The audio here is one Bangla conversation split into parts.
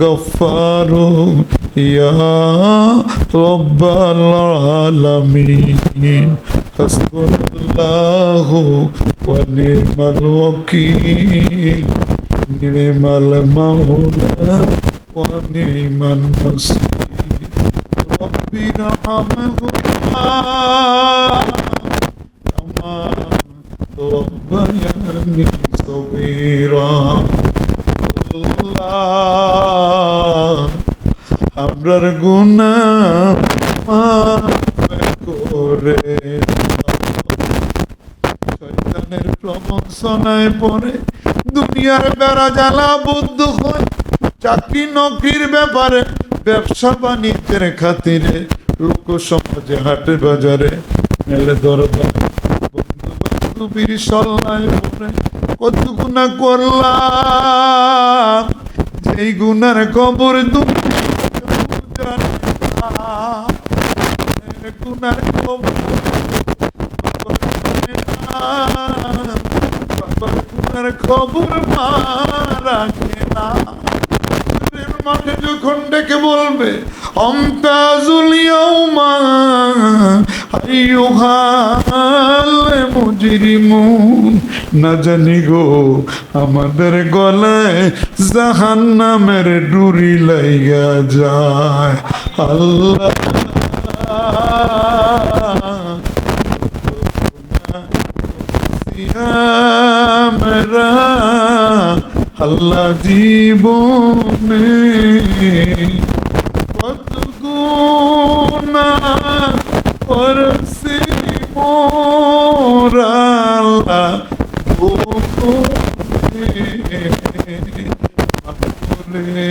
غفار يا رب العالمين حسبنا الله ونعم الوكيل نعم المولى ونعم النصير ربي ارحمهما كما ربياني আমরার গুণা করে শয়তানের প্রবঞ্চনায় পড়ে দুনিয়ার বেড়া জ্বালা বুদ্ধ হয়। চাকরি নকরির ব্যাপারে ব্যবসা বাণিজ্যের খাতিরে লোক সমাজে হাটে বাজারে মেলে দরবার। কত গুণা করলাম। যেই গুনার খবর তুমি জানো না। গুনার খবর গুনার খবর মাঠে যখন ডেকে বলবে না জানি গো, আমাদের গলায় জাহান্নামের ডুরি লাইগা যায়। আল্লাহ আল্লাহ জীবনে কত গুণা করছি মোরা আল্লাহ ভুলে ভুলে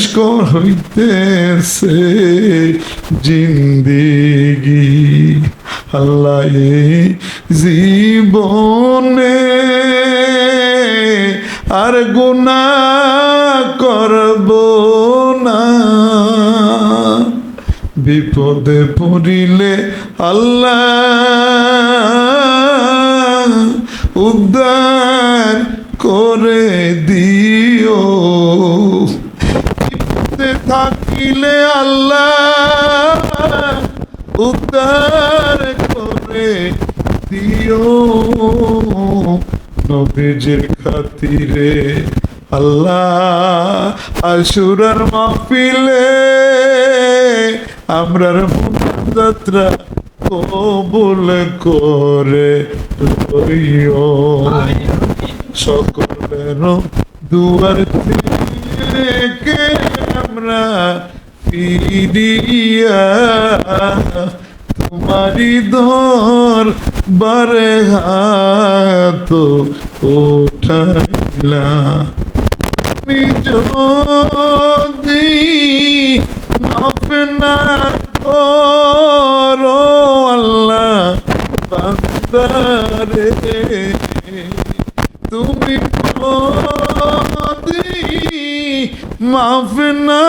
শেষ হইতেছে জিন্দিগি, আল্লাহ জীবনে আর গুনা করব না। বিপদে পড়িলে আল্লাহ উদ্ধার করে দিও বিপদে থাকিলে আল্লাহ উদ্ধার করে দিও। নবীজির খাতিরে আল্লাহ আশুরার মাহফিলে আমরার যাত্রা কবুল করে লইও। সকলের দুয়ার থেকে তোমারি দর বারে হাত উঠাইলা তুমি যদি মাফ না করো আল্লাহ বান্দারে তুমি মাফ না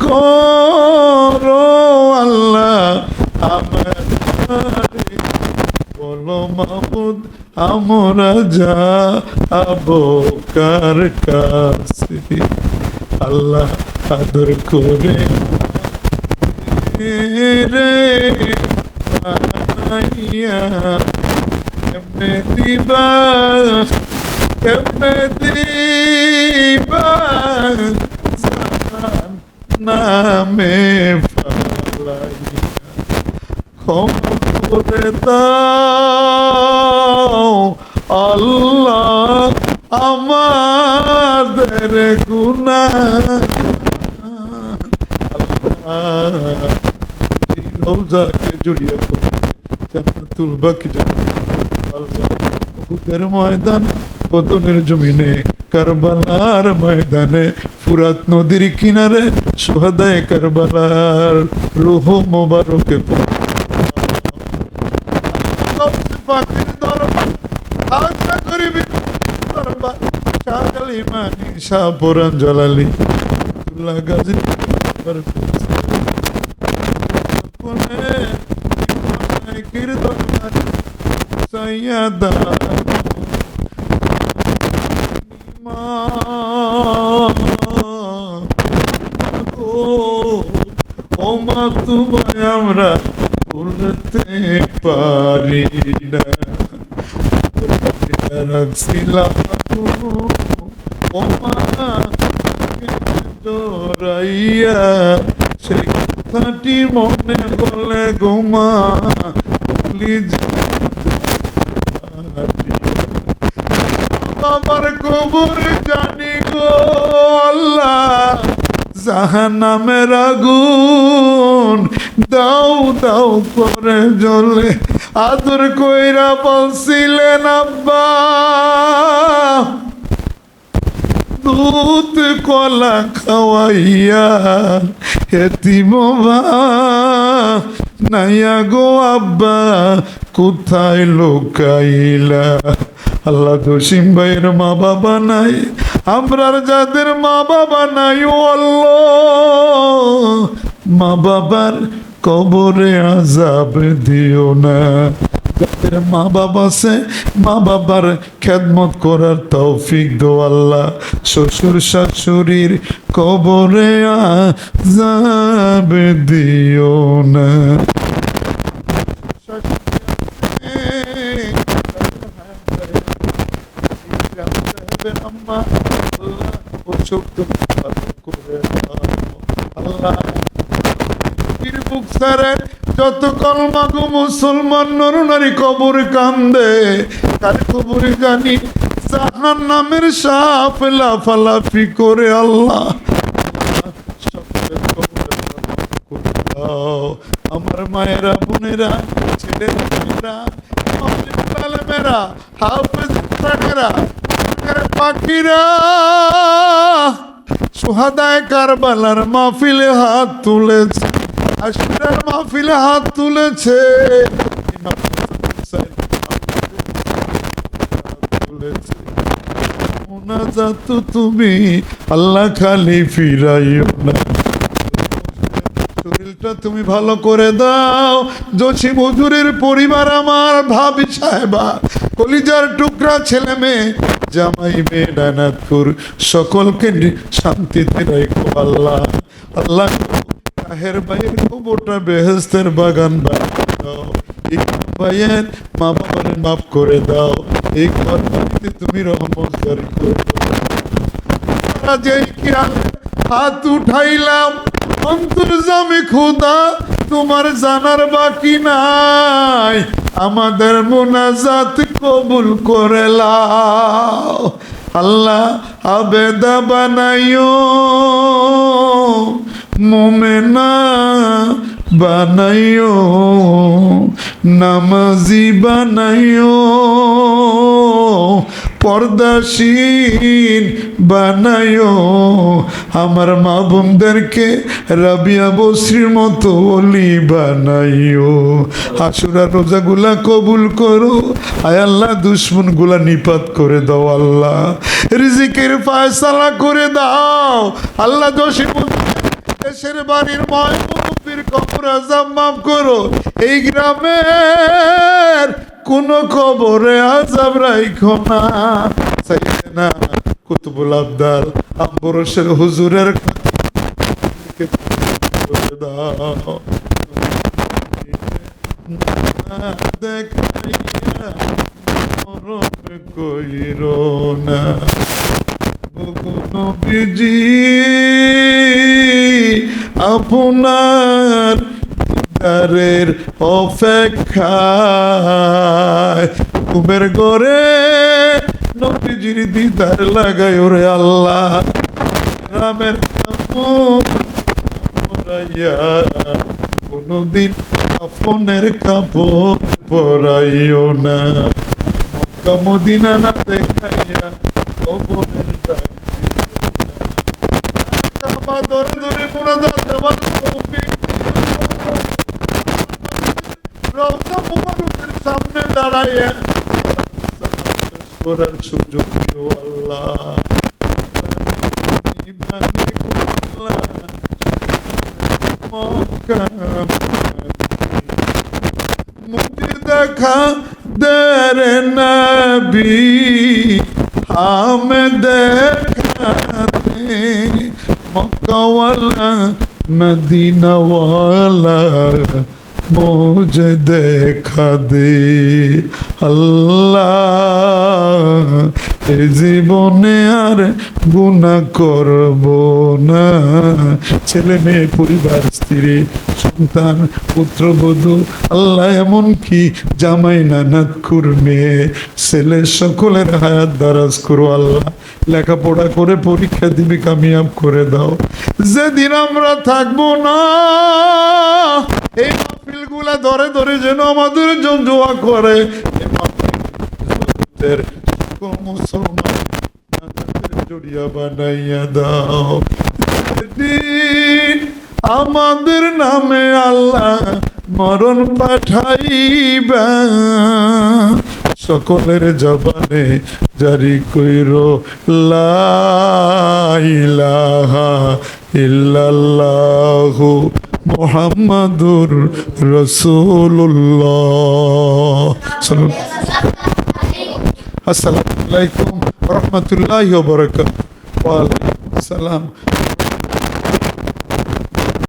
করো আল্লাহ, আমার বলো মাহমুদ আমরা যা কার কাছে? আল্লাহ আদর করে রে কেমনে দিবা? কেমনে দিবা? নামে আল্লাহ আমাদের গুনা রোজাকে জড়িয়ে পড়ে। জান্নাতুল বাকি জান্নাত। আল্লাহ উহুদের ময়দান, বদনের জমিনে। কারবালার ময়দানে ফুরাত নদীর কিনারে সোহাদায় কারবালার রুহ মোবারকে জলালি গাজী কোনে কির দরবার সৈয়দা ও মা তোমায় আমরা ভুলতে পারি না। রাখছিলাম ডরাইয়া। সেই কথাটি মনে বলে গোমা ভুলি আমার কবর জানি গো আল্লাহ। জাহান্নামের আগুন। দাও দাও করে জ্বলে। আদর কইরা বলছিলেন, আব্বা, দুধ, কলা খাওয়াইয়া এতিম নাইয়া গো আব্বা, কোথায় লোকাইলা? আল্লাহ জসিম ভাইয়ের মা বাবা নাই। আমরার যাদের মা বাবা নাই আল্লাহ। মা বাবার কবরে আজাব দিও না। যাদের মা বাবা আছে, মা বাবার খেদমত করার তৌফিক দো আল্লাহ। শ্বশুর শাশুড়ির কবরে আজাব দিও না। বুকসারে যত কলমাগো মুসলমান নরনারী কবর কান্দে তার কবর জানি জাহান নামের সাপ লাফালাফি করে আল্লাহ আমার মায়েরা বোনেরা ছেলেরা মেয়েরা হাফেজ পাখিরা সোহাদায় কারবালার মাহফিলে হাত তুলেছে, আশুরার মাহফিলে হাত তুলেছে। তুমি, আল্লাহ খালি ফিরাইও না। শরীরটা তুমি ভালো করে দাও। জসিম হুজুরের পরিবার আমার ভাবি সাহেবা। কলিজার টুকরা ছেলে মেয়ে, জামাই মেয়ে ডানাতপুর সকলকে শান্তিতে রেখো আল্লাহ। আল্লাহ তাহের ভাইয়ের কবরটা বেহেস্তের বাগান বানিয়ে দাও ভাইয়ের মা বাবার মাফ করে দাও। এই ঘর তুমি রহমত করে। যেই কিরামে হাত উঠাইলাম। অন্তর্জামে খোদা, তোমার জানার বাকি নাই। আমাদের মোনাজাত কবুল করেলাও আল্লাহ আবেদা বানাইও। মোমেনা বানাইও। নামাজি বানাইও। পর্দাসীন বানাইও আমার মা বোনদেরকে রাবিয়া বসরির মতো অলি বানাইও আশুরা রোজাগুলা কবুল করো। আয় আল্লাহ দুশ্মনগুলা নিপাত করে দাও আল্লাহ। রিজিকের ফায়সালা করে দাও। আল্লাহ দোষী দেশের বাড়ির ময় মুরব্বীর কবর আজাব করো। এই গ্রামের কোন খবরে আজাব রাইখো না। না কুতুবুল আবদাল আম্বরসের হুজুরের দেখাইয়া মরণ না নবীজি আপনার দিদারের অপেক্ষায়। কুমের গড়ে নবীজির দিদার লাগাই ওরে আল্লাহ। রামের কোনদিন আপনের কাপড় পরাইও না। মদিনা না দেখাইয়া কবরের ডাক ধরে ধরে মোনাজাত দেওয়ার দাঁড়াইয়া। করার সুযোগ দিও আল্লাহ। মুঝে দেখা দের নবী হাম দেখাতে মকওয়ালা মদিনাওয়ালা। বোঝে দেখা দে আল্লাহ। এ জীবনে আর গুণা করব না। ছেলে মেয়ে, পরিবার, স্ত্রী, সন্তান পুত্রবধূ আল্লাহ এমন কি জামাই, নানাত, কুর্মে, ছেলে সকলের হায়াত দারাজ করো আল্লাহ। লেখাপড়া করে পরীক্ষা দিবি, কামিয়াব করে দাও। যেদিন আমরা থাকব না ধরে ধরে যেন আমাদের জন্য দোয়া করে মুসলমান জড়িয়া বানাইয়া দাও। দিন আমাদের নামে আল্লাহ মরণ পাঠাইবা। সকলের জবানে জারি কইর লাইলাহা ইল্লাল্লাহু মুহাম্মাদুর রসুল্লাহ আসসালামু আলাইকুম রহমতুল্লাহ বরকাত ওয়ালাইকুম